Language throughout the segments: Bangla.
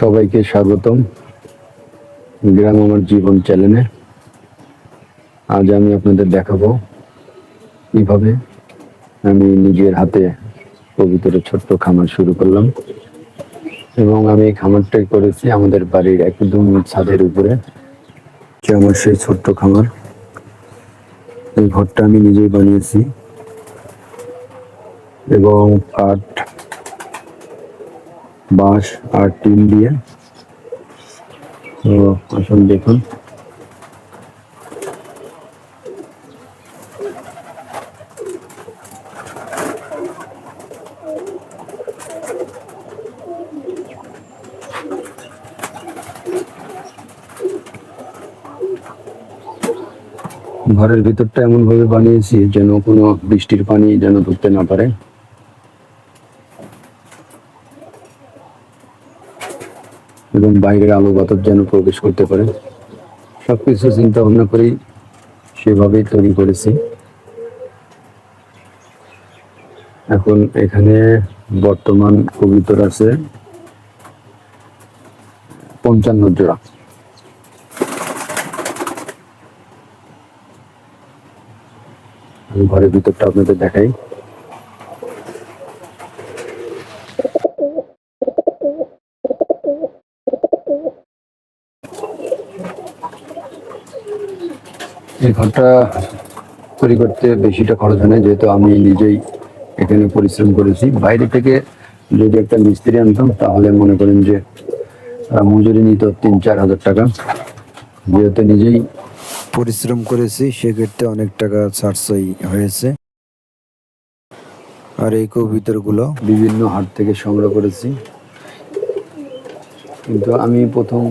সবাইকে স্বাগতম গ্রাম আমার জীবন চ্যানেলে। আজ আমি আপনাদের দেখাবো কীভাবে আমি নিজের হাতে পবিত্র ছোট্ট খামার শুরু করলাম এবং আমি এই খামারটাই করেছি আমাদের বাড়ির একদম ছাদের উপরে, যে আমার সেই ছোট্ট খামার। এই ঘরটা আমি নিজেই বানিয়েছি এবং কাঠ বাঁশ আর টিন দিয়ে। তো আসুন দেখুন। ঘরের ভিতরটা এমন ভাবে বানিয়েছি যেন কোনো বৃষ্টির পানি যেন ঢুকতে না পারে। এবং বাইরের আলো বাতাস যেন প্রবেশ করতে পারে। সবকিছু চিন্তা ভাবনা করেই সেভাবেই তৈরি করেছি। এখন এখানে বর্তমান কবিতর আছে পঞ্চান্ন জোড়া। আমি ঘরের ভিতরটা আপনাদের দেখাই। এই ঘরটা তৈরি করতে বেশিটা খরচ হয় যেহেতু আমি নিজেই এখানে পরিশ্রম করেছি। বাইরে থেকে যদি একটা মিস্ত্রি আনতাম, তাহলে মনে করেন যে মজুরি নিত তিন চার হাজার টাকা। যেহেতু নিজেই পরিশ্রম করেছি, সেক্ষেত্রে অনেক টাকা সাশ্রয় হয়েছে। আর এই কবিতরগুলো বিভিন্ন হাট থেকে সংগ্রহ করেছি। কিন্তু আমি প্রথম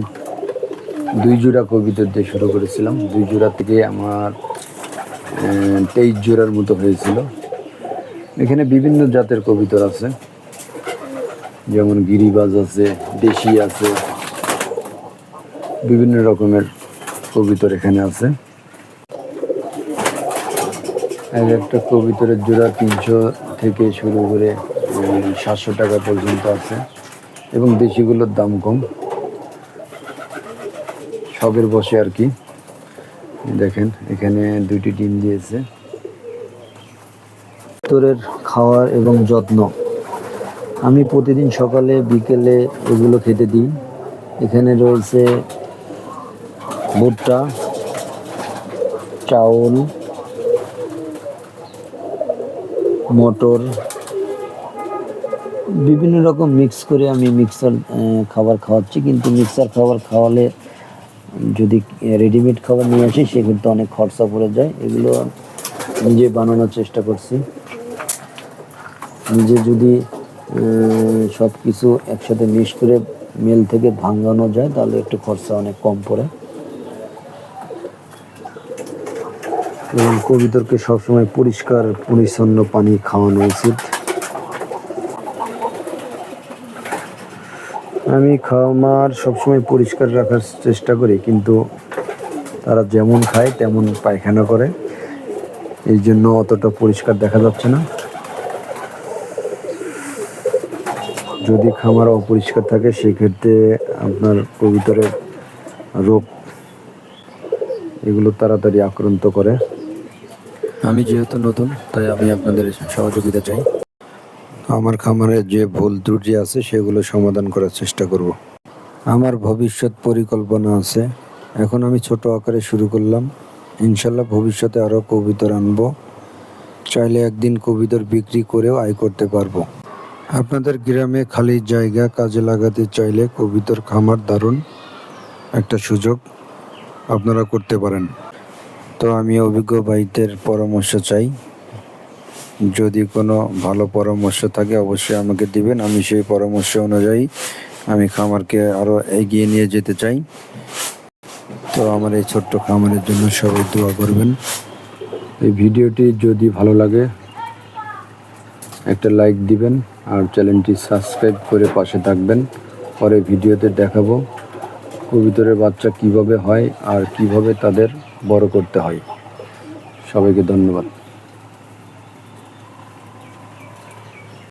দুই জোড়া কবিতা দিয়ে শুরু করেছিলাম। দুই জোড়া থেকে আমার তেইশ জোড়ার মতো হয়েছিল। এখানে বিভিন্ন জাতের কবিতর আছে। যেমন গিরিবাজ আছে, দেশি আছে, বিভিন্ন রকমের কবিতর এখানে আছে। এক একটা কবিতরের জোড়া তিনশো থেকে শুরু করে সাতশো টাকা পর্যন্ত আছে। এবং দেশিগুলোর দাম কম। সবের বসে আর কি। দেখেন, এখানে দুইটি ডিম দিয়েছে। তোরের খাওয়ার এবং যত্ন। আমি প্রতিদিন সকালে, বিকেলে এগুলো খেতে দিই। এখানে রয়েছে ভুট্টা, চাউল, মটর, বিভিন্ন রকম মিক্স করে আমি মিক্সার খাবার খাওয়াচ্ছি। কিন্তু মিক্সার খাবার খাওয়ালে যদি রেডিমেড খাবার নিয়ে আসি সেক্ষেত্রে অনেক খরচা পড়ে যায়। এগুলো নিজে বানানোর চেষ্টা করছি। নিজে যদি সব কিছু একসাথে মিক্স করে মেল থেকে ভাঙানো যায়, তাহলে একটু খরচা অনেক কম পড়ে। এবং কবিতরকে সবসময় পরিষ্কার, পরিচ্ছন্ন পানি খাওয়ানো উচিত। আমি খামার সবসময় পরিষ্কার রাখার চেষ্টা করি, কিন্তু তারা যেমন খায় তেমন পায়খানা করে। এই জন্য অতটা পরিষ্কার দেখা যাচ্ছে না। যদি খামার অপরিষ্কার থাকে, সেক্ষেত্রে আপনার কবিতরের রোগ এগুলো তাড়াতাড়ি আক্রান্ত করে। আমি যেহেতু নতুন, তাই আমি আপনাদের সহযোগিতা চাই। আমার খামারে যে ভুল ত্রুটি আছে, সেগুলো সমাধান করার চেষ্টা করব। আমার ভবিষ্যৎ পরিকল্পনা আছে। এখন আমি ছোট আকারে শুরু করলাম। ইনশাল্লাহ ভবিষ্যতে আরও কবিতর আনব। চাইলে একদিন কবিতর বিক্রি করেও আয় করতে পারব। আপনাদের গ্রামে খালি জায়গা কাজে লাগাতে চাইলে কবিতর খামার দারুণ একটা সুযোগ আপনারা করতে পারেন। তো আমি অভিজ্ঞ ভাইদের পরামর্শ চাই। যদি কোনো ভালো পরামর্শ থাকে, অবশ্যই আমাকে দিবেন। আমি সেই পরামর্শ অনুযায়ী আমি খামারকে আরও এগিয়ে নিয়ে যেতে চাই। তো আমার এই ছোট্ট খামারের জন্য সবাই দোয়া করবেন। এই ভিডিওটি যদি ভালো লাগে, একটা লাইক দিবেন আর চ্যানেলটি সাবস্ক্রাইব করে পাশে থাকবেন। পরে ভিডিওতে দেখাবো কবিতরের বাচ্চা কীভাবে হয় আর কীভাবে তাদের বড় করতে হয়। সবাইকে ধন্যবাদ।